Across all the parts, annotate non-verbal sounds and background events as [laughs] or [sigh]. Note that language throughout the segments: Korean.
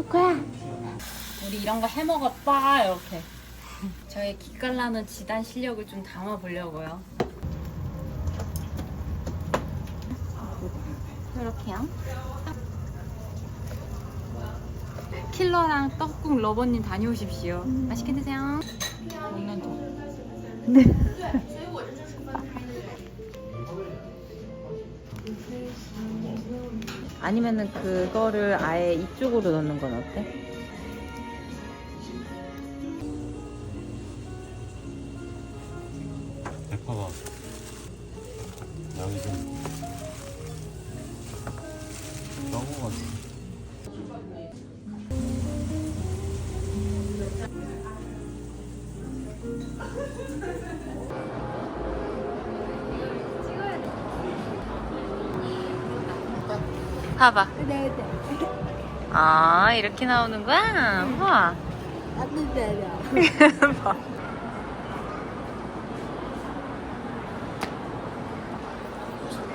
코코야. 우리 이런 거 해먹었다 이렇게. 저의 기깔나는 지단 실력을 좀 담아보려고요. 이렇게요. 킬러랑 떡국 러버님 다녀오십시오. 맛있게 드세요. 이 [laughs] 아니면은 그거를 아예 이쪽으로 넣는 건 어때? 대파가 여기 좀 봐봐. 네, 아 이렇게 나오는 거야? 우와. 안 돼요. [laughs] 봐.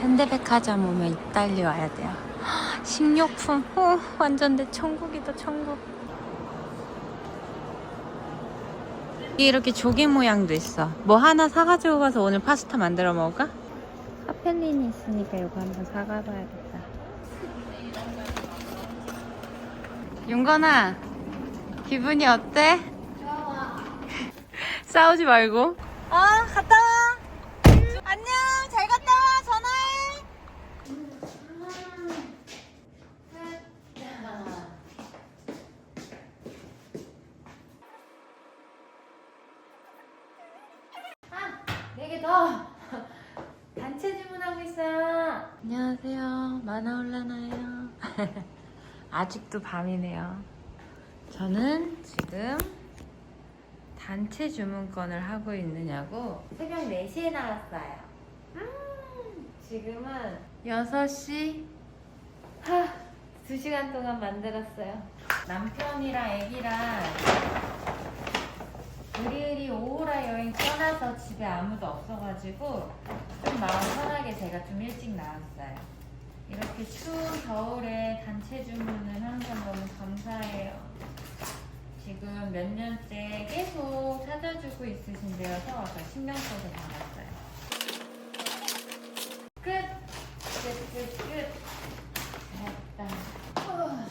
현대백화점 오면 이달리 와야 돼요. [gasps] 식료품, 어, 완전 내 천국이다 천국. 이렇게 조개 모양도 있어. 뭐 하나 사가지고 가서 오늘 파스타 만들어 먹을까? 카펠린이 있으니까 이거 한번 사가봐야겠다. 윤건아, 기분이 어때? [laughs] 싸우지 말고. 어, 갔다 와. 안녕, 잘 갔다 와. 전화해. 네개 더. [laughs] 단체 주문하고 있어요. 안녕하세요. 만화 올라나요. 아직도 밤이네요. 저는 지금 단체 주문권을 하고 있느냐고 새벽 4시에 나왔어요. 음, 지금은 6시 하, 2시간 동안 만들었어요. 남편이랑 애기랑 우리들이 오후라 여행 떠나서 집에 아무도 없어가지고 좀 마음 편하게 제가 좀 일찍 나왔어요. 이렇게 추운 겨울에 단체 주문을 건 너무 감사해요. 지금 몇 년째 계속 찾아주고 있으신 데여서 저 신경 써서 받았어요. 끝! 끝, 끝, 끝. 됐다. 후.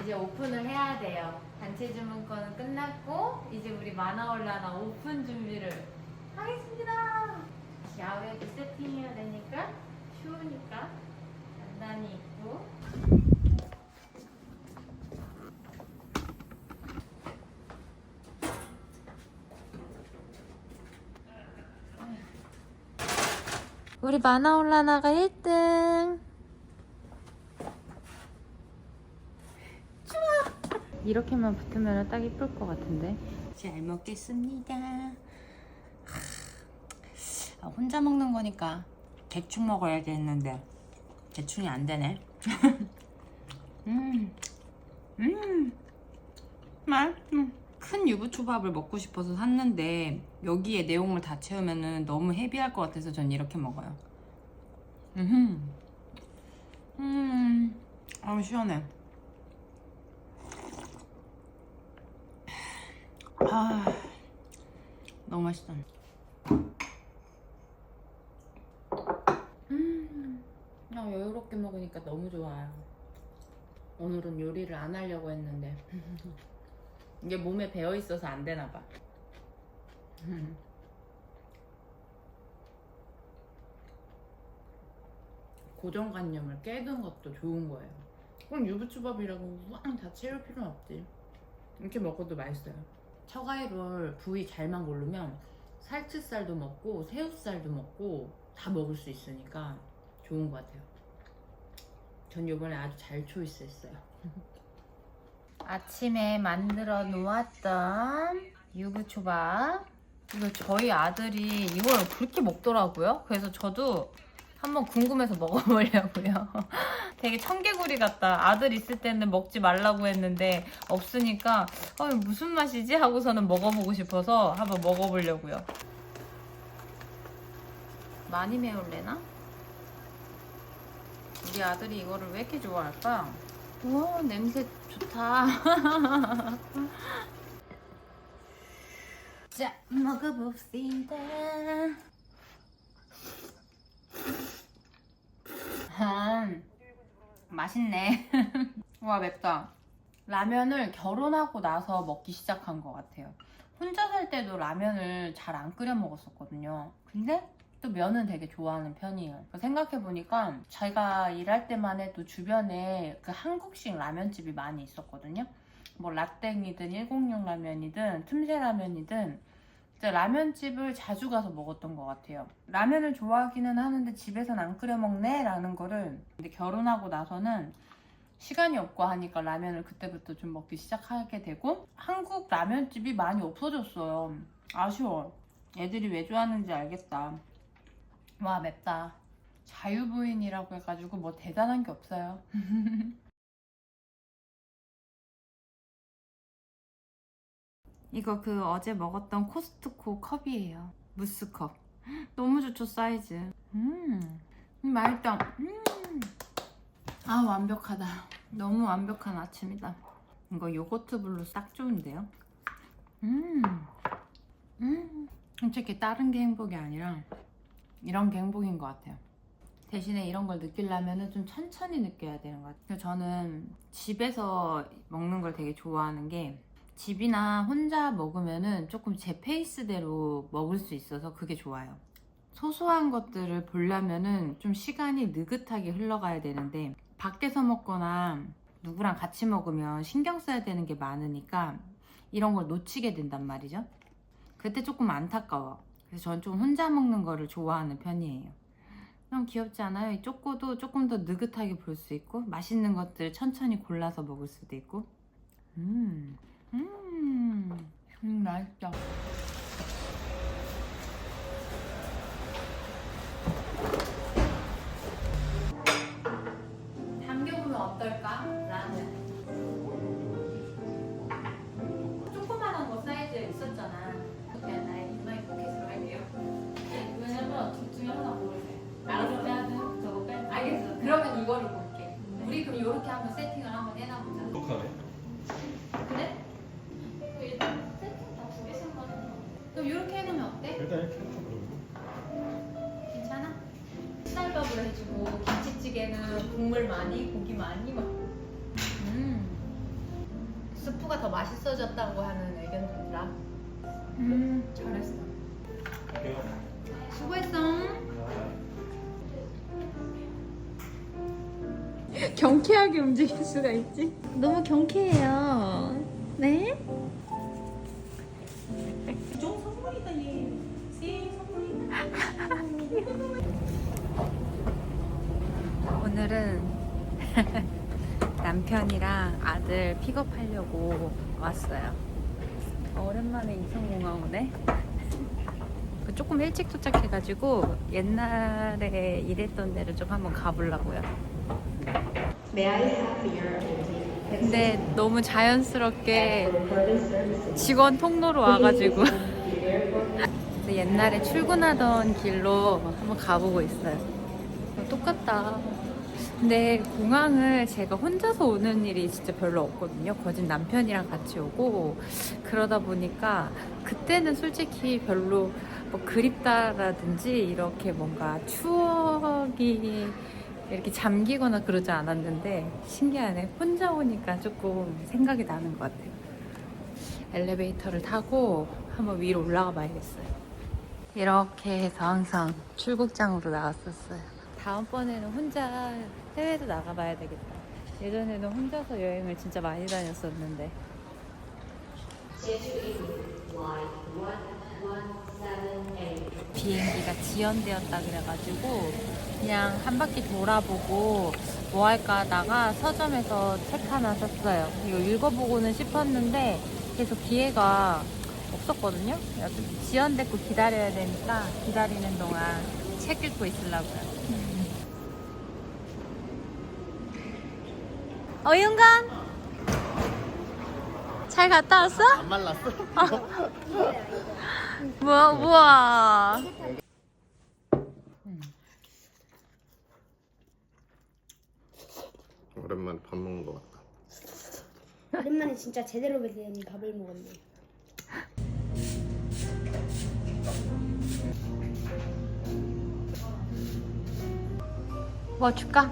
이제 오픈을 해야 돼요. 단체 주문권은 끝났고, 이제 우리 마나올라나 오픈 준비를 하겠습니다. 야외도 세팅해야 되니까, 추우니까, 단단히 입고. 우리 마나올라나가 1등. 이렇게만 붙으면 딱 이쁠 것 같은데. 잘 먹겠습니다. 아, 혼자 먹는 거니까 대충 먹어야지 했는데 대충이 안 되네. [laughs] 음, 음, 맛. 음. 큰 유부초밥을 먹고 싶어서 샀는데 여기에 내용물 다 채우면은 너무 헤비할 것 같아서 전 이렇게 먹어요. 음, 음, 아 시원해. 아, 너무 맛있다. 음, 여유롭게 먹으니까 너무 좋아요. 오늘은 요리를 안 하려고 했는데 [laughs] 이게 몸에 배어 있어서 안 되나 봐. 음. [laughs] 고정관념을 깨는 것도 좋은 거예요. 그럼 유부초밥이라고 왕다 채울 필요는 없지. 이렇게 먹어도 맛있어요. 처가이롤 부위 잘만 고르면 살치살도 먹고 새우살도 먹고 다 먹을 수 있으니까 좋은 것 같아요. 전 이번에 아주 잘 초이스했어요. 아침에 만들어 놓았던 유부초밥. 이거 저희 아들이 이걸 그렇게 먹더라고요. 그래서 저도 한번 궁금해서 먹어보려고요. [laughs] 되게 청개구리 같다. 아들 있을 때는 먹지 말라고 했는데 없으니까 어, 무슨 맛이지? 하고서는 먹어보고 싶어서 한번 먹어보려고요. 많이 매울래나? 우리 아들이 이거를 왜 이렇게 좋아할까? 오 냄새 좋다. [laughs] 자 먹어봅시다. 음, 맛있네. [laughs] 와 맵다. 라면을 결혼하고 나서 먹기 시작한 것 같아요. 혼자 살 때도 라면을 잘 안 끓여 먹었었거든요. 근데 또 면은 되게 좋아하는 편이에요. 생각해보니까 제가 일할 때만 해도 주변에 그 한국식 라면집이 많이 있었거든요. 뭐 라땡이든 106 라면이든 틈새 라면이든 라면집을 자주 가서 먹었던 것 같아요. 라면을 좋아하기는 하는데 집에선 안 끓여 먹네? 라는 거를 근데 결혼하고 나서는 시간이 없고 하니까 라면을 그때부터 좀 먹기 시작하게 되고 한국 라면집이 많이 없어졌어요. 아쉬워. 애들이 왜 좋아하는지 알겠다. 와 맵다. 자유부인이라고 해가지고 뭐 대단한 게 없어요. [laughs] 이거 그 어제 먹었던 코스트코 컵이에요. 무스컵. [gasps] 너무 좋죠 사이즈. 음, 음, 맛있다. 음. 아 완벽하다. 너무 완벽한 아침이다. 이거 요거트 블루 딱 좋은데요? 음, 음. 솔직히 다른 게 행복이 아니라 이런 게 행복인 것 같아요. 대신에 이런 걸 느끼려면 좀 천천히 느껴야 되는 것 같아요. 저는 집에서 먹는 걸 되게 좋아하는 게 집이나 혼자 먹으면은 조금 제 페이스대로 먹을 수 있어서 그게 좋아요. 소소한 것들을 보려면은 좀 시간이 느긋하게 흘러가야 되는데 밖에서 먹거나 누구랑 같이 먹으면 신경 써야 되는 게 많으니까 이런 걸 놓치게 된단 말이죠. 그때 조금 안타까워. 그래서 저는 좀 혼자 먹는 거를 좋아하는 편이에요. 너무 귀엽지 않아요? 이 쪼꼬도 조금 더 느긋하게 볼 수 있고 맛있는 것들 천천히 골라서 먹을 수도 있고 음, 음, 음 맛있다. 김치찌개는 국물 많이 고기 많이 막. 음. 스프가 더 맛있어졌다고 하는 의견도 있다. 음 잘했어. 수고했어. 경쾌하게 움직일 수가 있지? 너무 경쾌해요. 네? [laughs] 오늘은 [laughs] 남편이랑 아들 픽업하려고 왔어요. 오랜만에 이성공항 오네. [laughs] 그 조금 일찍 도착해가지고 옛날에 일했던 데를 좀 한번 가보려고요. 근데 너무 자연스럽게 직원 통로로 와가지고 [laughs] 옛날에 출근하던 길로 한번 가보고 있어요. 어, 똑같다. 근데 공항을 제가 혼자서 오는 일이 진짜 별로 없거든요. 거진 남편이랑 같이 오고 그러다 보니까 그때는 솔직히 별로 뭐 그립다라든지 이렇게 뭔가 추억이 이렇게 잠기거나 그러지 않았는데 신기하네. 혼자 오니까 조금 생각이 나는 것 같아요. 엘리베이터를 타고 한번 위로 올라가 봐야겠어요. 이렇게 해서 항상 출국장으로 나왔었어요. 다음번에는 혼자 해외도 나가봐야 되겠다. 예전에는 혼자서 여행을 진짜 많이 다녔었는데. 비행기가 지연되었다 그래가지고 그냥 한 바퀴 돌아보고 뭐 할까 하다가 서점에서 책 하나 샀어요. 이거 읽어보고는 싶었는데 계속 기회가 없었거든요. 지연됐고 기다려야 되니까 기다리는 동안 책 읽고 있으려고요. 어윤간 잘 갔다 왔어? 안 말랐어? [laughs] 뭐야 우와 오랜만에 밥 먹는 것 같다. 오랜만에 진짜 제대로 된 밥을 먹었네. 뭐 줄까?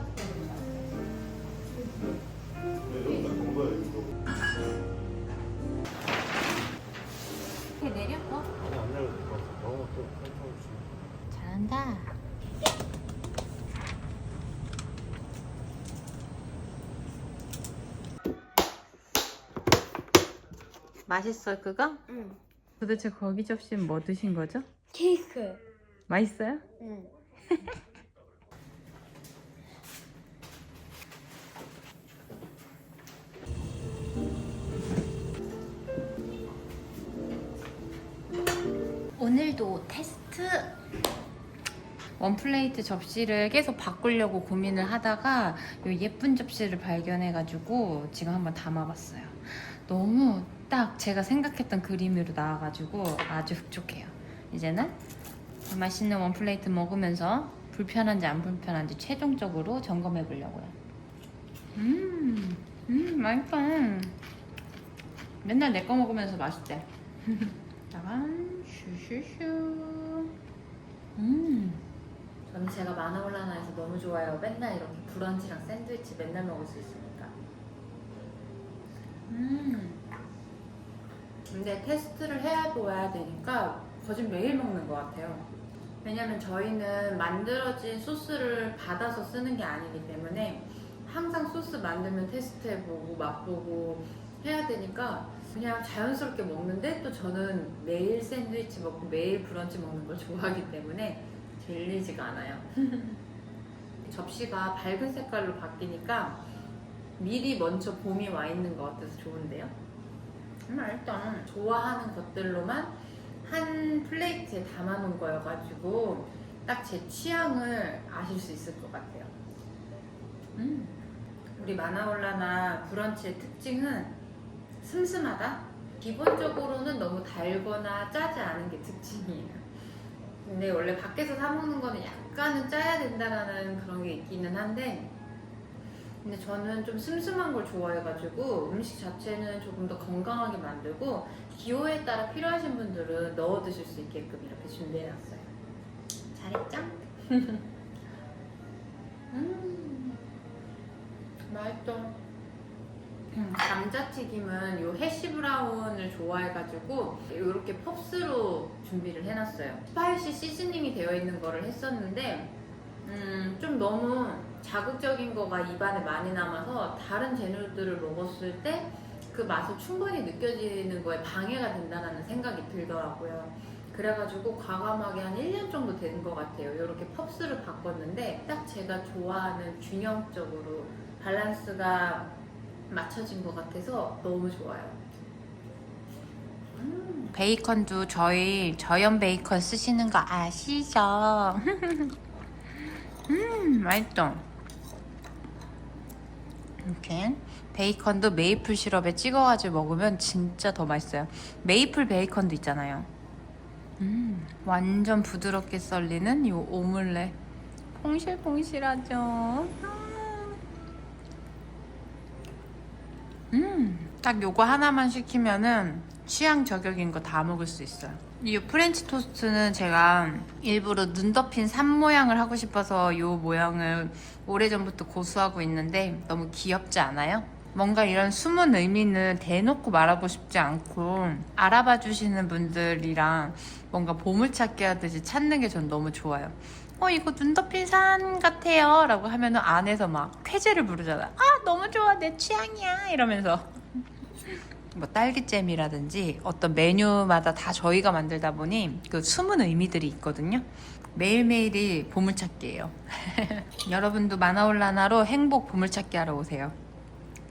이렇게 내려? 어? 아니 안 내려도 될것 같아. 너무 또. 잘한다. 맛있어 그거? 응. 도대체 거기 접시는 뭐 드신 거죠? 케이크. 맛있어요? 응. [laughs] 오늘도 테스트 원플레이트 접시를 계속 바꾸려고 고민을 하다가 이 예쁜 접시를 발견해가지고 지금 한번 담아봤어요. 너무 딱 제가 생각했던 그림으로 나와가지고 아주 흡족해요. 이제는 맛있는 원플레이트 먹으면서 불편한지 안 불편한지 최종적으로 점검해 보려고요. 음, 음, 맛있다. 맨날 내 거 먹으면서 맛있대. [laughs] 짜간, 슈슈슈. 음. 저는 제가 마나올라나에서 너무 좋아요. 맨날 이렇게 브런치랑 샌드위치 맨날 먹을 수 있으니까. 음. 근데 테스트를 해야 보아야 되니까 거진 매일 먹는 것 같아요. 왜냐면 저희는 만들어진 소스를 받아서 쓰는 게 아니기 때문에 항상 소스 만들면 테스트해보고 맛보고 해야 되니까 그냥 자연스럽게 먹는데 또 저는 매일 샌드위치 먹고 매일 브런치 먹는 걸 좋아하기 때문에 질리지가 않아요. [laughs] 접시가 밝은 색깔로 바뀌니까 미리 먼저 봄이 와 있는 것 같아서 좋은데요. 음, 일단 좋아하는 것들로만 한 플레이트에 담아놓은 거여가지고 딱 제 취향을 아실 수 있을 것 같아요. 음. 우리 마나올라나 브런치의 특징은 슴슴하다. 기본적으로는 너무 달거나 짜지 않은 게 특징이에요. 근데 원래 밖에서 사 먹는 거는 약간은 짜야 된다라는 그런 게 있기는 한데, 근데 저는 좀 슴슴한 걸 좋아해가지고 음식 자체는 조금 더 건강하게 만들고 기호에 따라 필요하신 분들은 넣어 드실 수 있게끔 이렇게 준비해놨어요. 잘했죠? [laughs] 음, 맛있다. 음, 감자튀김은 요 해시 브라운을 좋아해가지고 이렇게 펍스로 준비를 해놨어요. 스파이시 시즈닝이 되어 있는 거를 했었는데 음, 좀 너무 자극적인 거가 입안에 많이 남아서 다른 재료들을 먹었을 때 그 맛을 충분히 느껴지는 거에 방해가 된다는 생각이 들더라고요. 그래가지고 과감하게 한 1년 정도 된 것 같아요. 이렇게 펍스를 바꿨는데 딱 제가 좋아하는 균형적으로 밸런스가 맞춰진 것 같아서 너무 좋아요. 음, 베이컨도 저희 저염 베이컨 쓰시는 거 아시죠? [laughs] 음, 맛있다. 이렇게 베이컨도 메이플 시럽에 찍어가지고 먹으면 진짜 더 맛있어요. 메이플 베이컨도 있잖아요. 음, 완전 부드럽게 썰리는 이 오믈렛. 퐁실퐁실하죠. 음, 딱 요거 하나만 시키면은 취향 저격인 거 다 먹을 수 있어요. 이 프렌치 토스트는 제가 일부러 눈 덮인 산 모양을 하고 싶어서 이 모양을 오래전부터 고수하고 있는데 너무 귀엽지 않아요? 뭔가 이런 숨은 의미는 대놓고 말하고 싶지 않고 알아봐 주시는 분들이랑 뭔가 보물찾기 하듯이 찾는 게 전 너무 좋아요. 어, 이거 눈 덮인 산 같아요. 라고 하면은 안에서 막 쾌재를 부르잖아. 아, 너무 좋아. 내 취향이야. 이러면서. 뭐 딸기잼이라든지 어떤 메뉴마다 다 저희가 만들다 보니 그 숨은 의미들이 있거든요. 매일매일이 보물찾기예요. [laughs] 여러분도 마나올라나로 행복 보물찾기 하러 오세요.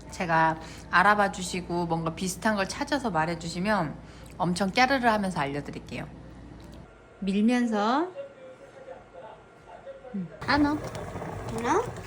제가 알아봐 주시고 뭔가 비슷한 걸 찾아서 말해 주시면 엄청 깨르르 하면서 알려드릴게요. 밀면서 안 넣어. 하나?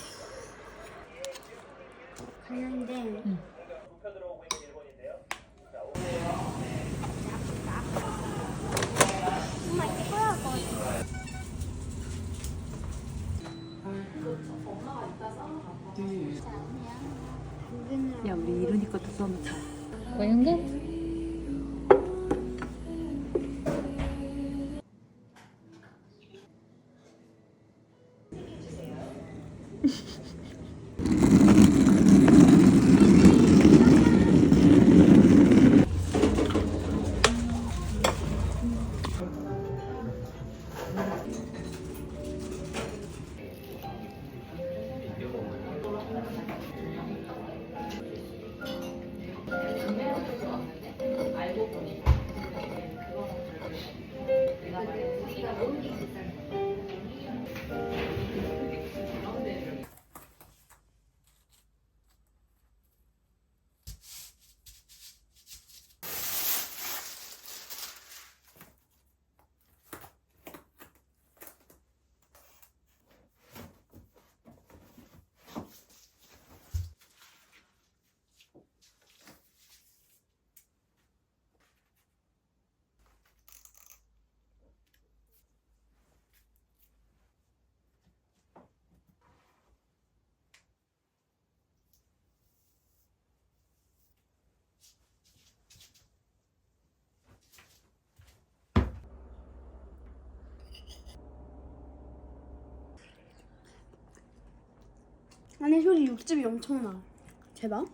안에 소리 육즙이 엄청나. 대박.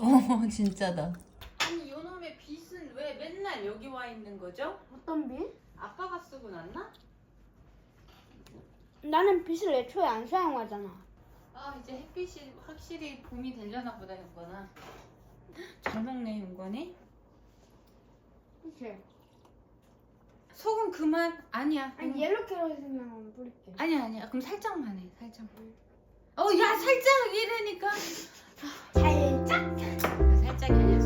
어 [laughs] 진짜다. 아니 요놈의 빗은 왜 맨날 여기 와 있는 거죠? 어떤 비? 아빠가 쓰고 났나? 나는 빗을 애초에 안 사용하잖아. 아 이제 햇빛이 확실히 봄이 되려나 보다 용건아. 잘 먹네 용건이. 그치? 소금 그만 아니야. 아니 옐로 캐럿이면 뿌릴게. 아니야 아니야. 그럼 살짝만 해 살짝만. 어야 살짝 이러니까 살짝.